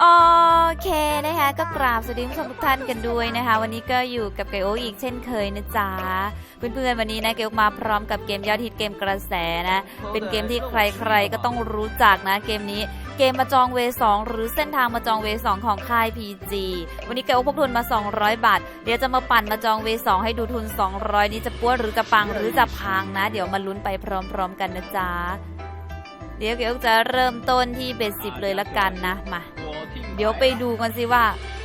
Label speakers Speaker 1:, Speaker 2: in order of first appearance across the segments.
Speaker 1: โอเคนะคะก็กราบสวัสดีคุณผู้ชมทุกท่านกันด้วยนะคะ วันนี้ก็อยู่กับไกโออีกเช่นเคยนะจ๊ะเพื่อนๆวันนี้นะเกลมาพร้อมกับเกมยอดฮิตเกมกระแสนะ เป็นเกมที่ใครๆก็ต้องรู้จักนะเกมนี้เกมมาจองเวสองหรือเส้นทางมาจองเวสองของค่าย PG วันนี้เกลพกทุนมา 200 บาท เดี๋ยวจะมาปั่นมาจองเวสองให้ดูทุน 200 นี้จะปั้วหรือจะปังหรือจะพังนะ เดี๋ยวมาลุ้นไปพร้อม ๆ กันนะจ๊ะ เดี๋ยวเกลจะเริ่มต้นที่เบสสิบเลยละกันนะ มา เดี๋ยวไปดูกันสิว่า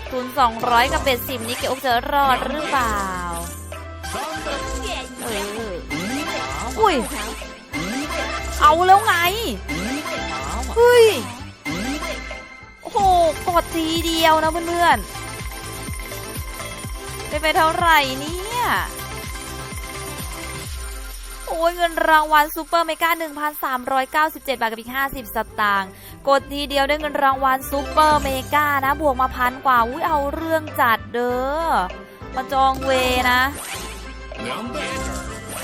Speaker 1: ทุน200 กับเบ็ดสิบนี้เกอกจะรอดหรือเปล่าเอออุ้ย เอาแล้วไง เฮ้ย โอ้โห กดทีเดียวนะเพื่อนๆได้ไปเท่าไหร่เนี่ย โอ้ยเงินรางวัลซูเปอร์เมกา1,397 บาทกับอีก 50 สตางค์ กดทีเดียวได้เงินรางวัลซูเปอร์เมกานะ บวกมาพันกว่า อุ้ยเอาเรื่องจัดเด้อมาจองเวนะ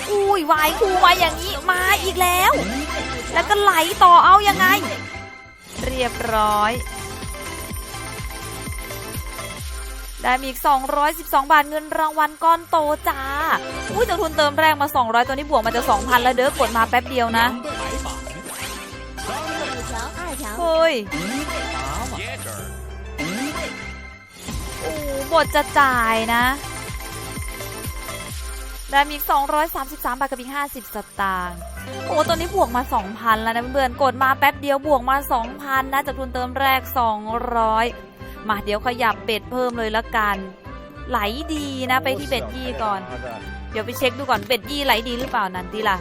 Speaker 1: อุ้ยวายคูมาอย่างนี้มาอีกแล้ว แล้วก็ไหลต่อเอายังไง เรียบร้อย ได้มีอีก 212 บาทเงินรางวัลก้อนโตจ้า อุ้ยแต่ทุนเติมแรกมา 200 ตัวนี้บวกมาจะ 2,000 แล้วเด้อกดมาแป๊บเดียวนะ เฮ้ย โอ้บทจะจ่ายนะ ได้มีอีก233 บาทกับอีก 50 สตางค์โอ้ตอนนี้บวกมา 2,000 แล้วนะเพื่อนๆกดมาแป๊บเดียวบวกมา 2,000 นะจากทุนเติมแรก 200 มาเดี๋ยวขยับเบ็ดเพิ่มเลยละกัน ไหลดีนะไปที่เบ็ดยี่ก่อน เดี๋ยวไปเช็คดูก่อนเบ็ดยี่ไหลดีหรือเปล่านันติล่ะ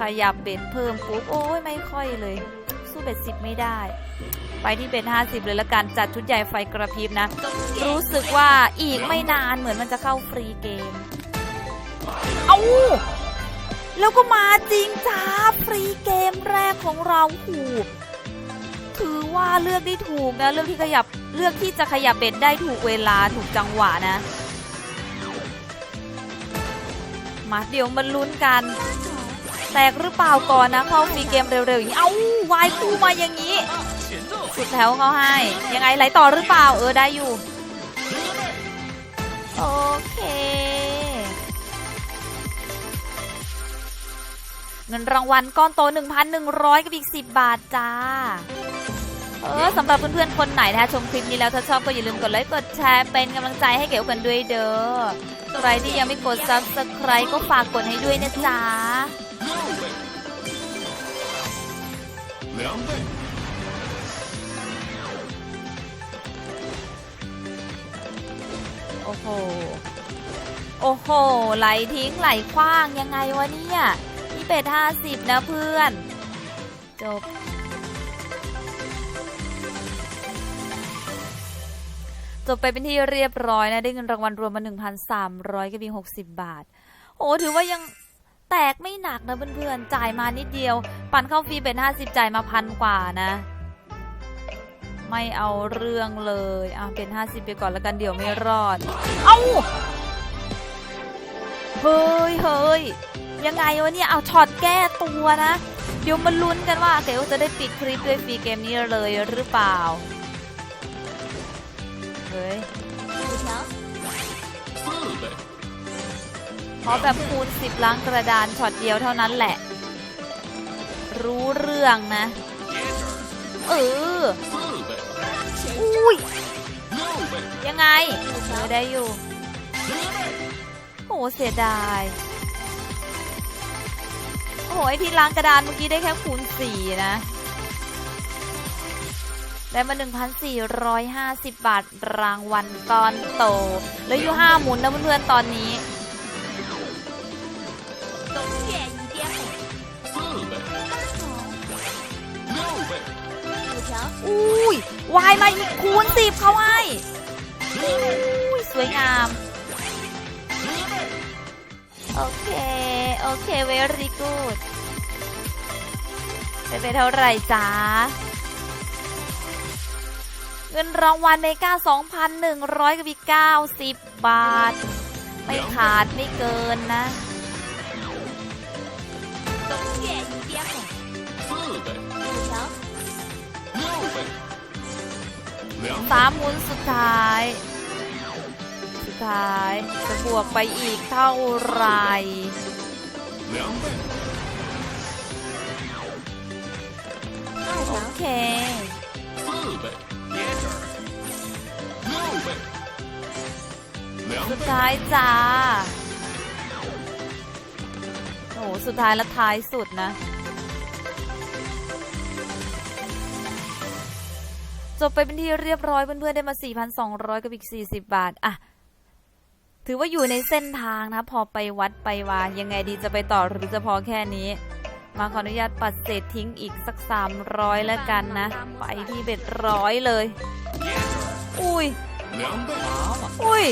Speaker 1: ขยับเบ็ดเพิ่มปุ๊บโอ้ยไม่ค่อยเลย สู้เบ็ดสิบไม่ได้ ไปที่เบ็ดห้าสิบเลยละกันจัดชุดใหญ่ไฟกระพริบนะ รู้สึกว่าอีกไม่นานเหมือนมันจะเข้าฟรีเกม เอาแล้วก็มาจริงจ้าฟรีเกมแรกของเราหูถือว่าเลือกได้ถูกนะเลือกที่ขยับเลือกที่จะขยับเบ็ดได้ถูกเวลาถูกจังหวะนะ มาเดี๋ยวมาลุ้นกัน แตกหรือเปล่าก่อนนะเข้าฟรีเกมเร็วๆอย่างนี้เอ้าวายคู่มาอย่างนี้ สุดแถวเขาให้ ยังไงไหลต่อหรือเปล่าเออได้อยู่ โอเค เงินรางวัลก้อนโต 1,100 กับอีก 10 บาทจ้า เออสำหรับเพื่อนๆคนไหนนะคะชมคลิปนี้แล้วถ้าชอบก็อย่าลืมกดไลค์กดแชร์เป็นกำลังใจให้เก๋วกันด้วยเด้อใครที่ยังไม่กด subscribe ก็ฝากกดให้ด้วยนะจ๊ะ，โอ้โห โอ้โห ไหลทิ้งไหลคว้างยังไงวะเนี่ยนี่เป็ดห้าสิบนะเพื่อน จบ จบไปเป็นที่เรียบร้อยนะได้เงินรางวัลรวมมา1,300กับอีก60 บาท โอ้ถือว่ายังแตกไม่หนักนะเพื่อนๆ จ่ายมานิดเดียว ปั่นเข้าฟรีเป็น 50 จ่ายมาพันกว่านะ ไม่เอาเรื่องเลยอะเป็น 50 ไปก่อนแล้วกันเดี๋ยวไม่รอด เอ้าเฮ้ยเฮ้ยยังไงวะเนี่ย เอาช็อตแก้ตัวนะ เดี๋ยวมาลุ้นกันว่าเก๋จะได้ปิดคลิปด้วยฟรีเกมนี้เลยหรือเปล่า เลยขอแบบคูณสิบล้างกระดานช็อตเดียวเท่านั้นแหละ รู้เรื่องนะ เออ อุ้ย ยังไงเออได้อยู่ โอ้เสียดาย โอ้ยที่ล้างกระดานเมื่อกี้ได้แค่คูณสี่นะ ได้มา 1,450 บาทรางวัลตอนโต แล้วอยู่ 5 หมุนนะเพื่อนๆ ตอนนี้อุ้ยวายมาอีกคูณสิบเขาให้อุ้ยสวยงาม โอเค โอเคเวรี่กูดเป็นเท่าไหร่จ้า เงินรางวัลเมกา2,100กับอีก90 บาท ไม่ขาดไม่เกินนะสามหมุนสุดท้าย สุดท้ายจะบวกไปอีกเท่าไหร่โอเค สุดท้ายจ้า โอ้สุดท้ายและท้ายสุดนะ จบไปเป็นที่เรียบร้อยเพื่อนๆได้มา 4,200 กับอีก 40 บาทอะถือว่าอยู่ในเส้นทางนะ พอไปวัดไปวายังไงดีจะไปต่อหรือจะพอแค่นี้ มาขออนุญาตปัดเศษทิ้งอีกสัก 300 แล้วกันนะ ไปที่เบ็ดร้อยเลย อุ้ย อุ้ย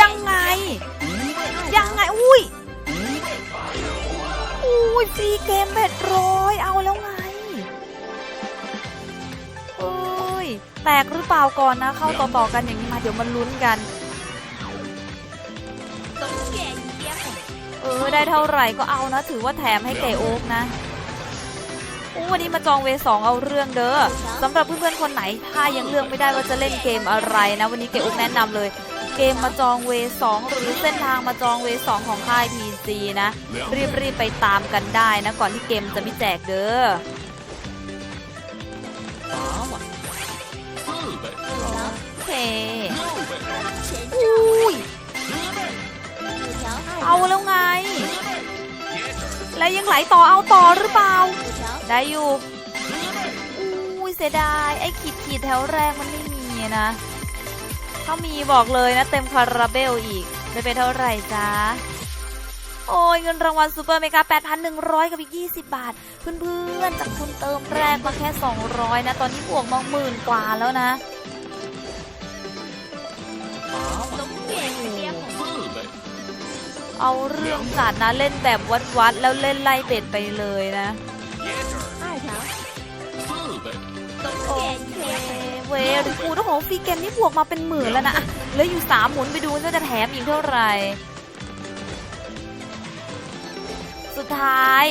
Speaker 1: ยังไง ยังไง อุ้ย อุ้ยซีเกมเบ็ดร้อยเอาแล้วไงอุ้ย แตกหรือเปล่าก่อนนะ เข้าต่อต่อกันอย่างนี้มาเดี๋ยวมันลุ้นกัน เออ ได้เท่าไหร่ก็เอานะ ถือว่าแถมให้แกโอ๊กนะวันนี้มาจองเวสองเอาเรื่องเด้อสำหรับเพื่อนๆคนไหน ถ้ายังเลือกไม่ได้ว่าจะเล่นเกมอะไรนะ วันนี้เกโอ๊กแนะนำเลย เกมมาจองเวสองหรือเส้นทางมาจองเวสองของค่ายพีซีนะ รีบรีบไปตามกันได้นะ ก่อนที่เกมจะไม่แจกเด้อเฮ้อุ้ยเอาแล้วไง แล้วยังไหลต่อเอาต่อหรือเปล่า ได้อยู่อุ้ยเสียดาย ไอ้ขีดขีดแถวแรงมันไม่มีนะ ถ้ามีบอกเลยนะเต็มคาราเบลอีกได้ไปเท่าไหร่จ๊ะโอ้ยเงินรางวัลซูเปอร์เมกา 8,100 กับอีก 20 บาท เพื่อนๆ จากคุณเติมแรกมาแค่ 200 นะ ตอนนี้บวกมาหมื่นกว่าแล้วนะ，เอาเรื่องจัดนะ เล่นแบบวัดๆ แล้วเล่นไล่เบ็ดไปเลยนะ เวรคูโอ้โหฟรีเกมนี่บวกมาเป็นหมื่นแล้วนะอะเหลืออยู่สามหมุนไปดูว่าจะแถมอีกเท่าไหร่สุดท้าย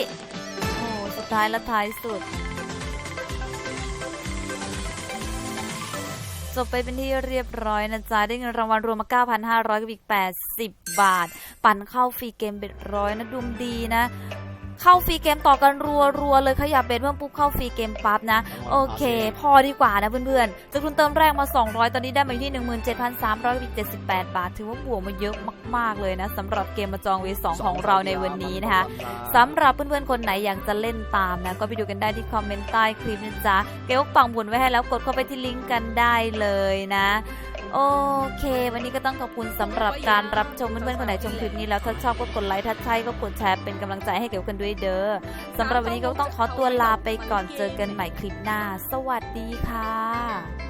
Speaker 1: โอ้สุดท้ายและท้ายสุด จบไปเป็นที่เรียบร้อยนะจ๊ะ ได้เงินรางวัลรวมมา 9,500 กับอีก 80 บาท ปั่นเข้าฟรีเกมเบ็ดร้อยนะดุมดีนะ เข้าฟรีเกมต่อกันรัวๆเลยขยับเบ็ดเพิ่มปุ๊บเข้าฟรีเกมปั๊บนะ โอเค พอดีกว่านะเพื่อนๆจากทุนเติมแรกมา 200 ตอนนี้ได้มาที่ 17,378 บาท ถือว่าบวกมาเยอะมากๆเลยนะสำหรับเกมมาจองเวสองของเราในวันนี้นะคะสำหรับเพื่อนๆคนไหนอยากจะเล่นตามนะ ก็ไปดูกันได้ที่คอมเมนต์ใต้คลิปนะจ๊ะเกลปังบุญไว้ให้แล้วกดเข้าไปที่ลิงก์กันได้เลยนะ โอเค วันนี้ก็ต้องขอบคุณสำหรับการรับชมเพื่อนๆคนไหนชมคลิปนี้แล้วถ้าชอบก็กดไลค์ถ้าใช่ก็กดแชร์เป็นกำลังใจให้เกลกันด้วยเด้อสำหรับวันนี้ก็ต้องขอตัวลาไปก่อนเจอกันใหม่คลิปหน้า สวัสดีค่ะ